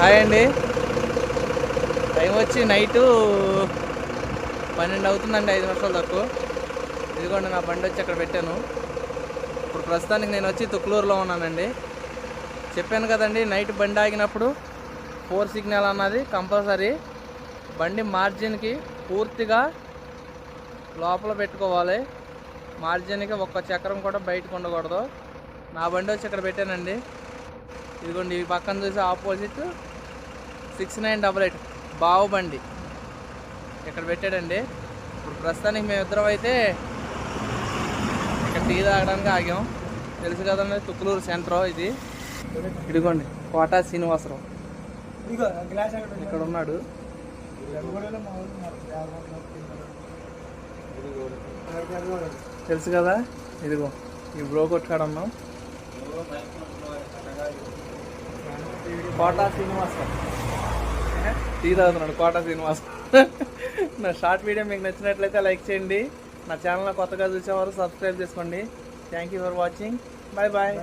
Hi అండి. Time వచ్చి night పన్నెండు అవుతుందండి ఐదు నిమిషాలు తక్కువ ఇదిగోండి నా బండి వచ్చి అక్కడ పెట్టాను. ఇప్పుడు ప్రస్తుతానికి నేను వచ్చి తుక్లూరులో ఉన్నానండి. చెప్పాను కదండి నైట్ బండి ఆగినప్పుడు ఫోర్ సిగ్నల్ అన్నది కంపల్సరీ. బండి మార్జిన్కి పూర్తిగా లోపల పెట్టుకోవాలి. మార్జిన్కి ఒక్క చక్రం కూడా బయటకు ఉండకూడదు. నా బండి వచ్చి ఇక్కడ పెట్టానండి. ఇదిగోండి ఈ పక్కన చూసి opposite six nine double eight బావు బండి ఇక్కడ పెట్టాడండి? ఇప్పుడు ప్రస్తుతానికి మేమిద్దరం అయితే ఇక్కడ టీ తాగడానికి ఆగాం. తెలుసు కదండి తుక్కులూరు సెంటర్ ఇది. ఇదిగోండి కోటా శ్రీనివాసరావు. ఇక్కడ ఉన్నాడు. తెలుసు కదా? ఇదిగో ఈ బ్రో కొట్టుకాడ ఉన్నాం కోటా శ్రీనివాసరావు. టీ తాగుతున్నాడు కోట శ్రీనివాస్. నా షార్ట్ వీడియో మీకు నచ్చినట్లయితే లైక్ చేయండి. నా ఛానల్ కొత్తగా చూసేవారు సబ్స్క్రైబ్ చేసుకోండి. Thank you for watching bye bye